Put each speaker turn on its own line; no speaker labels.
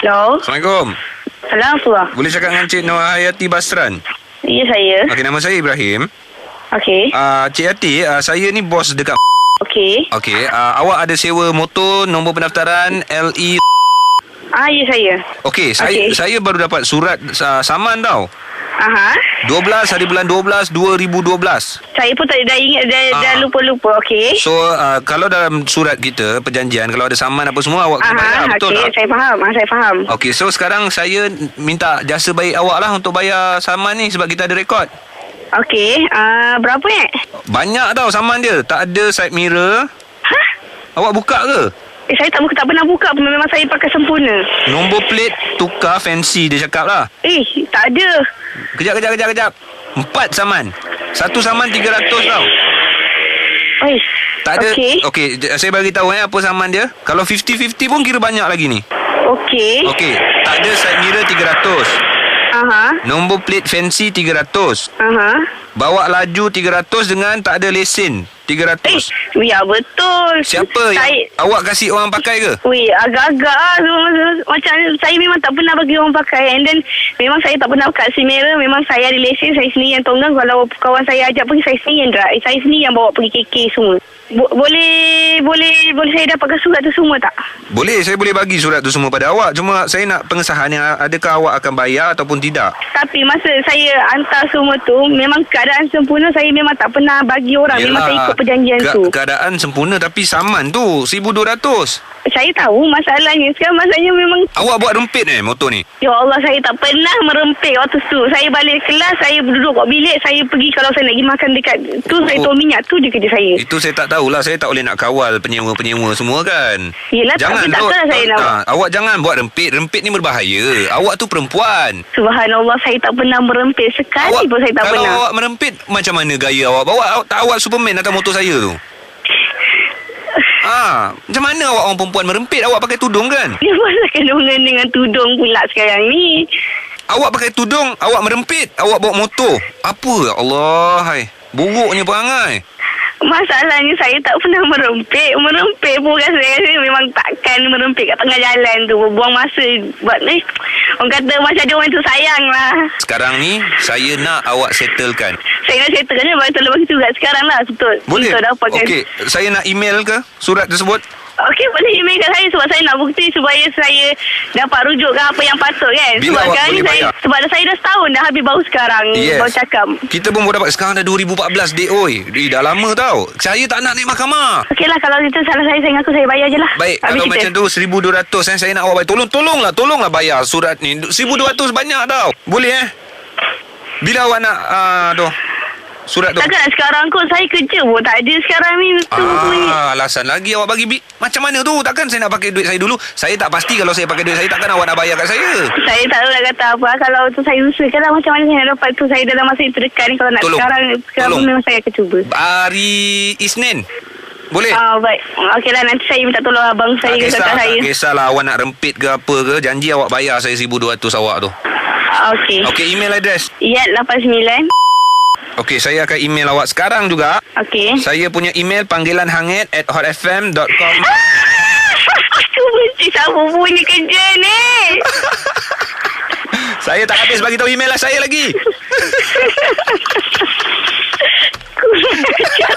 Hello.
Assalamualaikum.
Assalamualaikum.
Boleh cakap dengan Cik Nur Hayati Basran?
Ya saya.
Okey, nama saya Ibrahim.
Okey.
Uh, Cik Hayati, uh, saya ni bos dekat...
Okey.
Okey, uh, awak ada sewa motor nombor pendaftaran LE...
Ah ya saya.
Okey, saya
Okey.
saya baru dapat surat uh, saman tau.
Aha.
12 hari bulan 12 2012.
Saya pun tak dah ingat dah,
Ah.
dah lupa-lupa. Okey.
So uh, kalau dalam surat kita perjanjian kalau ada saman apa semua awak kena bayar betul
okey,
tak?
saya faham. Ah, saya faham.
Okey, so sekarang saya minta jasa baik awak lah untuk bayar saman ni sebab kita ada rekod.
Okey, ah berapa eh?
Banyak tau saman dia. Tak ada side mirror.
Hah?
Awak buka ke?
Eh, saya tak, tak pernah buka pun. Memang saya pakai sempurna.
Nombor plate tukar fancy dia cakap lah.
Eh, tak ada.
Kejap, kejap, kejap, kejap. Empat saman. Satu saman 300 tau.
Oi.
Tak ada.
Okey.
Okey, j- saya bagi tahu eh apa saman dia. Kalau 50-50 pun kira banyak lagi ni.
Okey.
Okey, tak ada side mirror 300.
Aha.
Nombor plate fancy 300.
Aha.
Bawa laju 300 dengan tak ada lesen
Eh,
300.
ya betul.
Siapa
saya,
yang awak kasih orang pakai ke?
Weh, agak-agak lah. Semua- Macam saya memang tak pernah bagi orang pakai. And then, memang saya tak pernah kat si merah. Memang saya ada lesen. Saya sendiri yang tonggang. Kalau kawan saya ajak pergi, saya sendiri yang drive. Saya sendiri yang bawa pergi KK semua. Bo- boleh, boleh, boleh saya dapatkan surat tu semua tak?
Boleh, saya boleh bagi surat tu semua pada awak. Cuma saya nak pengesahan yang adakah awak akan bayar ataupun tidak.
Tapi masa saya hantar semua tu, memang keadaan sempurna saya memang tak pernah bagi orang. Memang saya ikut perjanjian
ke-
tu.
Keadaan sempurna tapi saman tu 1200.
Saya tahu masalahnya. Sekarang masalahnya memang
Awak buat rempit eh motor ni?
Ya Allah saya tak pernah merempik waktu tu Saya balik kelas Saya duduk kat bilik Saya pergi Kalau saya nak pergi makan dekat Tu saya
Oh.
tol minyak Tu je kerja saya
Itu saya tak tahulah. Saya tak boleh nak kawal penyewa-penyewa semua kan.
Yelah, tapi takkanlah saya nak-
ah, Awak jangan buat rempit. Rempit ni berbahaya. Awak tu perempuan.
Subhanallah Saya tak pernah merempik Sekali pun saya tak
kalau
pernah
awak merempit macam mana gaya awak bawa awak, tak awak Superman atas motor saya tu Ah, macam mana awak orang perempuan merempit? Awak pakai tudung kan?
Dia mana kandungan dengan tudung pula sekarang ni?
Awak pakai tudung awak merempit awak bawa motor. Apa? Ya Allah hai. Buruknya perangai
Masalahnya saya tak pernah merempik. Merempik pun rasa, rasa memang takkan merempik kat tengah jalan tu. Buang masa buat ni. Orang kata macam ada orang tu sayang lah.
Sekarang ni saya nak awak settlekan.
Saya nak settlekan je Bagi tolong bagi surat sekarang lah. Betul.
Boleh?
Untuk dapatkan
okey saya nak email ke surat tersebut
Okey boleh email kat saya sebab saya nak bukti supaya saya dapat rujuk ke apa yang patut kan.
Bila
sebab sekarang ni saya
bayar?
sebab saya dah setahun dah habis baru sekarang
Yes.
baru cakap.
Kita pun baru dapat sekarang dah 2014 dek oi. Eh, dah lama tau. Saya tak nak naik mahkamah.
Okey lah kalau itu salah saya saya ngaku saya bayar je lah.
Baik,
Habis
kalau
cerita.
macam tu 1200 eh, saya nak awak bayar. Tolong tolonglah, tolonglah bayar surat ni. 1200 banyak tau. Boleh eh? Bila awak nak uh, tu surat tu?
Takkan sekarang kot saya kerja pun tak ada sekarang ni tu ni.
Ah, alasan lagi awak bagi macam mana tu? Takkan saya nak pakai duit saya dulu? Saya tak pasti kalau saya pakai duit saya takkan awak nak bayar kat saya.
Saya tak tahu nak kata apa Kalau tu saya usahakan lah Macam mana saya nak dapat tu Saya dalam masa yang terdekat ni Kalau nak
Tolong.
sekarang Sekarang
Tolong.
memang saya akan cuba
Hari Isnin. Boleh?
Ah baik Okey lah nanti saya minta tolong abang saya
tak
ke
kisah,
kakak saya
tak kisahlah awak nak rempit ke apa ke. Janji awak bayar saya 1200 awak tu.
Okey
Okey, email address.
Yat 89
Okey, saya akan email awak sekarang juga.
Okey
Saya punya email panggilan hangit at hotfm.com.
Aku benci siapa punya kerja ni
saya tak habis bagi tahu email lah saya lagi.
Kurang ajar